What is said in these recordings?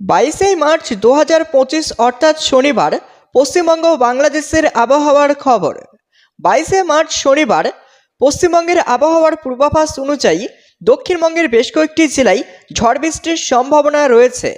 বাইশে মার্চ দু হাজার পঁচিশ, অর্থাৎ শনিবার, পশ্চিমবঙ্গ বাংলাদেশের আবহাওয়ার খবর। বাইশে মার্চ শনিবার, পশ্চিমবঙ্গের আবহাওয়ার পূর্বাভাস অনুযায়ী দক্ষিণবঙ্গের বেশ কয়েকটি জেলায় ঝড় বৃষ্টির সম্ভাবনা রয়েছে।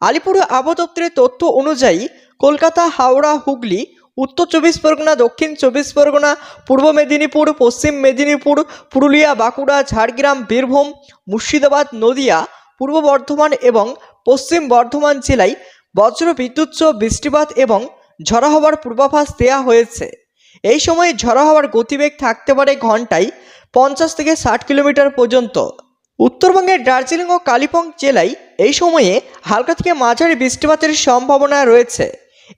আলিপুর আবহাওয়া দপ্তরের তথ্য অনুযায়ী কলকাতা, হাওড়া, হুগলি, উত্তর চব্বিশ পরগনা, দক্ষিণ চব্বিশ পরগনা, পূর্ব মেদিনীপুর, পশ্চিম মেদিনীপুর, পুরুলিয়া, বাঁকুড়া, ঝাড়গ্রাম, বীরভূম, মুর্শিদাবাদ, নদিয়া, পূর্ব বর্ধমান এবং পশ্চিম বর্ধমান জেলায় বজ্র বিদ্যুৎ বৃষ্টিপাত এবং ঝড়ো হওয়ার পূর্বাভাস দেওয়া হয়েছে। এই সময় ঝড়ো হওয়ার গতিবেগ থাকতে পারে ঘন্টায় পঞ্চাশ থেকে ষাট কিলোমিটার পর্যন্ত। উত্তরবঙ্গের দার্জিলিং ও কালিম্পং জেলায় এই সময়ে হালকা থেকে মাঝারি বৃষ্টিপাতের সম্ভাবনা রয়েছে।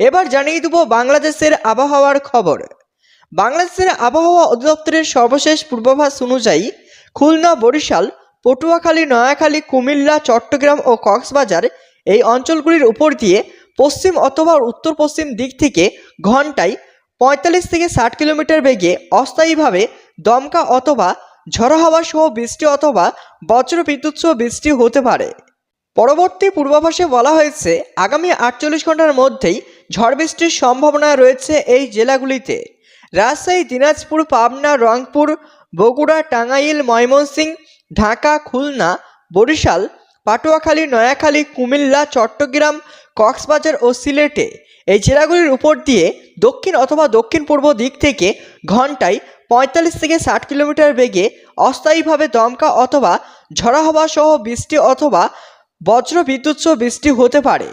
এবার জানিয়ে দেব বাংলাদেশের আবহাওয়ার খবর। বাংলাদেশের আবহাওয়া অধিদপ্তরের সর্বশেষ পূর্বাভাস অনুযায়ী খুলনা, বরিশাল পটুয়াখালী, নয়াখালী, কুমিল্লা, চট্টগ্রাম ও কক্সবাজার এই অঞ্চলগুলির উপর দিয়ে পশ্চিম অথবা উত্তর পশ্চিম দিক থেকে ঘন্টায় পঁয়তাল্লিশ থেকে ষাট কিলোমিটার বেগে অস্থায়ীভাবে দমকা অথবা ঝড়ো হাওয়া সহ বৃষ্টি অথবা বজ্র বিদ্যুৎ সহ বৃষ্টি হতে পারে। পরবর্তী পূর্বাভাসে বলা হয়েছে, আগামী আটচল্লিশ ঘণ্টার মধ্যেই ঝড় বৃষ্টির সম্ভাবনা রয়েছে এই জেলাগুলিতে। রাজশাহী, দিনাজপুর, পাবনা, রংপুর, বগুড়া, টাঙ্গাইল, ময়মনসিংহ ঢাকা, খুলনা, বরিশাল, পাটুয়াখালী, নয়াখালী, কুমিল্লা, চট্টগ্রাম, কক্সবাজার ও সিলেটে। এই জেলাগুলির উপর দিয়ে দক্ষিণ অথবা দক্ষিণ পূর্ব দিক থেকে ঘন্টায় পঁয়তাল্লিশ থেকে ষাট কিলোমিটার বেগে অস্থায়ীভাবে দমকা অথবা ঝড়া হওয়া সহ বৃষ্টি অথবা বজ্র বিদ্যুৎ সহ বৃষ্টি হতে পারে।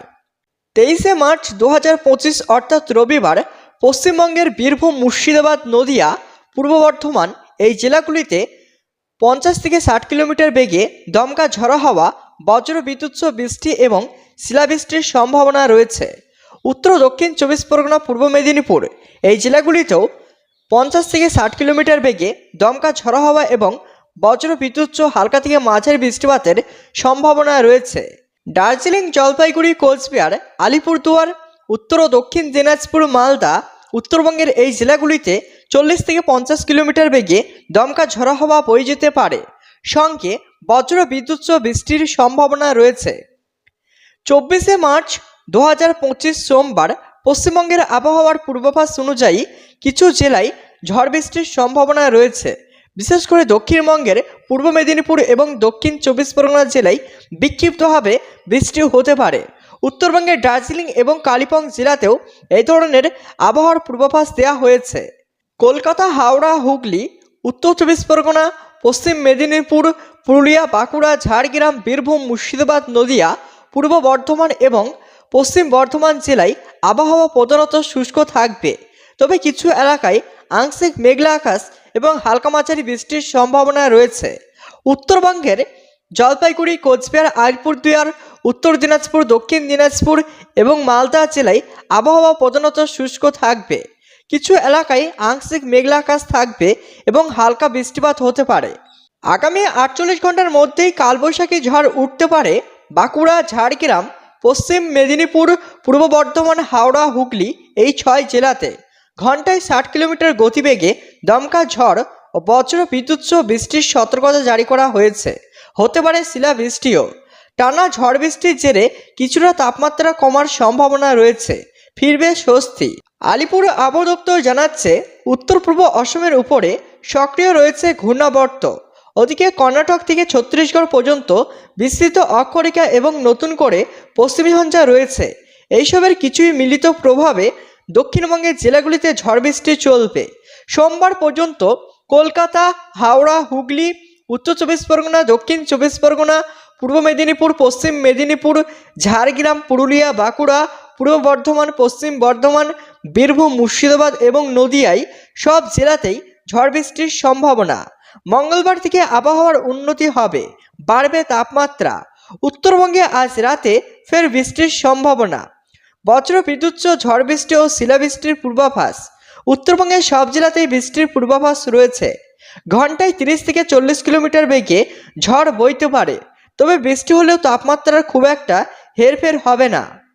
তেইশে মার্চ দু হাজার পঁচিশ, অর্থাৎ রবিবার, পশ্চিমবঙ্গের বীরভূম মুর্শিদাবাদ নদিয়া, পূর্ব বর্ধমান এই জেলাগুলিতে পঞ্চাশ থেকে ষাট কিলোমিটার বেগে দমকা ঝড়ো হাওয়া, বজ্র বিদ্যুৎ সহ বৃষ্টি এবং শিলাবৃষ্টির সম্ভাবনা রয়েছে। উত্তর দক্ষিণ চব্বিশ পরগনা, পূর্ব মেদিনীপুর এই জেলাগুলিতেও পঞ্চাশ থেকে ষাট কিলোমিটার বেগে দমকা ঝড়ো হাওয়া এবং বজ্র বিদ্যুৎ সহ হালকা থেকে মাঝের বৃষ্টিপাতের সম্ভাবনা রয়েছে। দার্জিলিং, জলপাইগুড়ি, কোচবিহার, আলিপুরদুয়ার, উত্তর ও দক্ষিণ দিনাজপুর, মালদা, উত্তরবঙ্গের এই জেলাগুলিতে চল্লিশ থেকে পঞ্চাশ কিলোমিটার বেগে দমকা ঝড়ো হওয়া বয়ে যেতে পারে। সঙ্গে বজ্র বিদ্যুৎ বৃষ্টির সম্ভাবনা রয়েছে। চব্বিশে মার্চ দু হাজার পঁচিশ সোমবার পশ্চিমবঙ্গের আবহাওয়ার পূর্বাভাস অনুযায়ী কিছু জেলায় ঝড় বৃষ্টির সম্ভাবনা রয়েছে। বিশেষ করে দক্ষিণবঙ্গের পূর্ব মেদিনীপুর এবং দক্ষিণ চব্বিশ পরগনা জেলায় বিক্ষিপ্তভাবে বৃষ্টি হতে পারে। উত্তরবঙ্গের দার্জিলিং এবং কালিম্পং জেলাতেও এই ধরনের আবহাওয়ার পূর্বাভাস দেওয়া হয়েছে। কলকাতা, হাওড়া, হুগলি, উত্তর চব্বিশ পরগনা, পশ্চিম মেদিনীপুর, পুরুলিয়া, বাঁকুড়া, ঝাড়গ্রাম, বীরভূম, মুর্শিদাবাদ, নদিয়া, পূর্ব বর্ধমান এবং পশ্চিম বর্ধমান জেলায় আবহাওয়া প্রধানত শুষ্ক থাকবে। তবে কিছু এলাকায় আংশিক মেঘলা আকাশ এবং হালকা মাঝারি বৃষ্টির সম্ভাবনা রয়েছে। উত্তরবঙ্গের জলপাইগুড়ি, কোচবিহার আলিপুরদুয়ার উত্তর দিনাজপুর, দক্ষিণ দিনাজপুর এবং মালদা জেলায় আবহাওয়া প্রধানত শুষ্ক থাকবে। কিছু এলাকায় আংশিক মেঘলা আকাশ থাকবে এবং হালকা বৃষ্টিপাত হতে পারে। আগামী আটচল্লিশ ঘণ্টার মধ্যেই কালবৈশাখী ঝড় উঠতে পারে বাঁকুড়া, ঝাড়গ্রাম, পশ্চিম মেদিনীপুর, পূর্ব বর্ধমান, হাওড়া, হুগলি এই ছয় জেলাতে। ঘন্টায় ষাট কিলোমিটার গতিবেগে দমকা ঝড় ও বজ্র বিদ্যুৎ বৃষ্টির সতর্কতা জারি করা হয়েছে। হতে পারে শিলাবৃষ্টিও। টানা ঝড় বৃষ্টির জেরে কিছুটা তাপমাত্রা কমার সম্ভাবনা রয়েছে। ফিরবে স্বস্তি। আলিপুর আবহাওয়া দপ্তর জানাচ্ছে, উত্তর পূর্ব অসমের উপরে সক্রিয় রয়েছে ঘূর্ণাবর্ত। ওদিকে কর্ণাটক থেকে ছত্তিশগড় পর্যন্ত বিস্তৃত অক্ষরেখা এবং নতুন করে পশ্চিমী ঝঞ্ঝা রয়েছে। এইসবের কিছুই মিলিত প্রভাবে দক্ষিণবঙ্গের জেলাগুলিতে ঝড় বৃষ্টি চলবে। সোমবার পর্যন্ত কলকাতা, হাওড়া, হুগলি, উত্তর চব্বিশ পরগনা, দক্ষিণ চব্বিশ পরগনা, পূর্ব মেদিনীপুর, পশ্চিম মেদিনীপুর, ঝাড়গ্রাম, পুরুলিয়া, বাঁকুড়া পূর্ব বর্ধমান, পশ্চিম বর্ধমান, বীরভূম, মুর্শিদাবাদ এবং নদিয়ায় সব জেলাতেই ঝড় বৃষ্টির সম্ভাবনা। মঙ্গলবার থেকে আবহাওয়ার উন্নতি হবে, বাড়বে তাপমাত্রা। উত্তরবঙ্গে আজ রাতে ফের বৃষ্টির সম্ভাবনা। বজ্র, বিদ্যুৎ সহ ঝড় বৃষ্টি ও শিলাবৃষ্টির পূর্বাভাস। উত্তরবঙ্গের সব জেলাতেই বৃষ্টির পূর্বাভাস রয়েছে। ঘন্টায় তিরিশ থেকে চল্লিশ কিলোমিটার বেগে ঝড় বইতে পারে। তবে বৃষ্টি হলেও তাপমাত্রার খুব একটা হেরফের হবে না।